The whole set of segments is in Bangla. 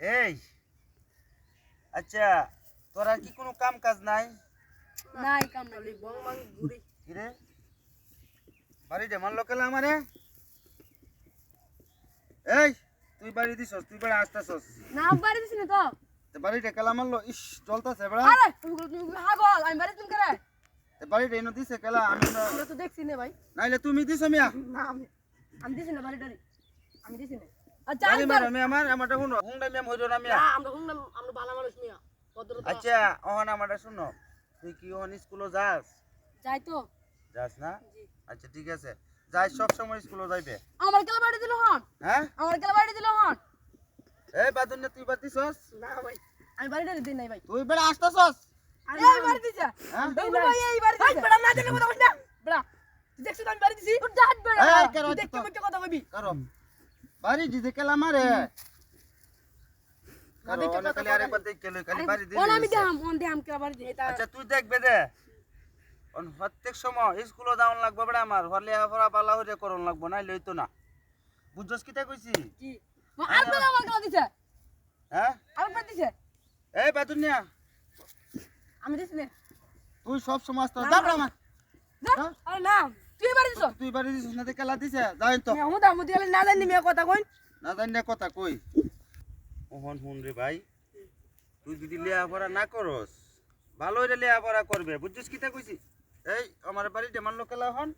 এই আচ্ছা তোরা কি কোনো কাম কাজ নাই? নাই কাম নাই। বং বং ঘুরি। কিরে বাড়ি ডেমান লোকেলা আমারে? এই তুই বাড়ি দিছস তুই বাড়ি আসতেছস। না বাড়ি দিছি না তো। তে বাড়ি ডেকালা মারলো? ইস চলতেছে বেড়া। আরে তুমি তুমি হাগল আমি বাড়ি তুমি করে তে বাড়ি ডেনো দিছে কেলা আমি তো দেখছি না ভাই। নাইলে তুমি দিছ মিয়া। না আমি আমি দিছি না বাড়ি আমি দিছি না। আচ্ছা আমারটা শুনো। আচ্ছা তুই কি ওহন স্কুলে যাস? যাই তো। যাস না? আচ্ছা ঠিক আছে। যাই সব সময় স্কুলে যাইবে। আমার কেলা বাড়ি দিল হন। হ্যাঁ? আমার কেলা বাড়ি দিল হন। এই বাদুন তুই বাদ দিছস না ভাই। আমি বাড়ি টাড়ি দিই নাই ভাই। তুই বেড়া আসতেছস? এই বাড়ি দিছে হ্যাঁ? ভাই এই বাড়ি দিছে বড়া না দিলে কথা বল না। বড়া তুই দেখছিস আমি বাড়ি দিছি তোর জাহাজ বড়া। তুই কথা কইবি কারও। বাড়ি দিতে কেলা মারে আমি আচ্ছা তুই দেখবে দে। প্রত্যেক সময় স্কুলে যাওন লাগবে বেড়া আমার হলে পড়া পালা হইরে করন লাগবো নাই লইতো না। বুঝছস কিটা কইছি? কি? আর বেলা আমার কেলা দিছে? হ্যাঁ? এই আমি দিছি তুই সব সময় যা আমার। না হ্যাঁ? না। তুই বাড়ি দিছ? তুই বাড়ি না কেলা দিছে? যাই তো আমি হুদা মুদি না জানি মেয়ে কথা কই না জানি না কথা কই। ওহন হুন রে ভাই তুই যদি লেয়াপড়া না করস ভালো হইলে লেয়াপড়া করবে বুঝছিস কিটা কইছি? এই আমার লোকেলা হন?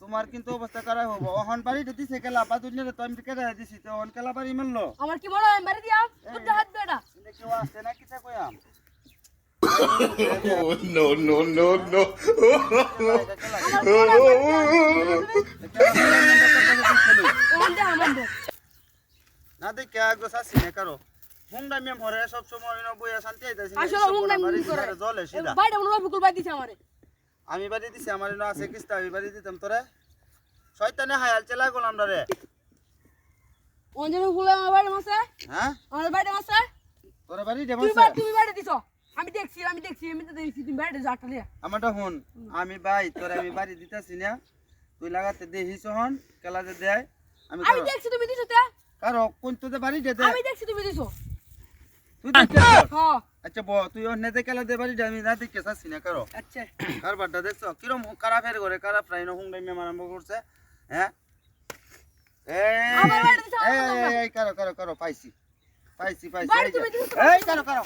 তোমার কিন্তু অবস্থা খারাপ হব। অহন বাড়িতে দিছে কেলা বা দুনিয়ারে তো আমি কেটে দিছি তো অহন কেলা বাড়ি মারলো আমার কি হয় আমি বাড়ি দিয়াম? জাহাজ বেড়া। কেউ আসছে না কিটা কইয়াম? no, no, no, no. দে দে না দেখে আগে শাসি না কারও। হুংডা মেম হরে সব সময় ন বইয়া শান্তি আইতাছি আসলে হুংডা মেম করে। জলে সিধা। বাইরে মনে হয় ফুকুল বাই দিছে আমারে। আমি বাড়ি দিছি আমার এনে আছে কিস্তা আমি বাড়ি দিতাম তোরে। শয়তানে হায়াল চেলা গোলাম রে। ওন যেন ফুলে আমার বাইরে মাসে? হ্যাঁ? আমার বাইরে মাসে? তোরে বাড়ি তুমি দেবছে বাড়ি তুমি বাইরে দিছো? আমি দেখছি আমি দেখছি আমি তো দেখছি তুমি বাইরে লিয়া আমারটা হুন আমি ভাই তোরে আমি বাড়ি দিতাছি না। তুই লাগাতে দেহিস হন কেলা যে দেয় আমি আমি দেখছি তুমি দিছো তে। কারও কোন তোদের বাড়ি দে আমি দেখছি তুমি দিছো। তুই দেখছিস হ্যাঁ। আচ্ছা ব তুই অন্য দে কেলা দে বাড়ি আমি না দেখে চাচ্ছি না কারও আচ্ছা। কারবারটা দেখছ? কিরম খারাপ ফের করে খারাপ ফ্রাই না হুংডাই মেম আরম্ভ করছে। হ্যাঁ? এই এই, কারও কারও কারও পাইছি। পাইছি পাইছি এই কারও কারও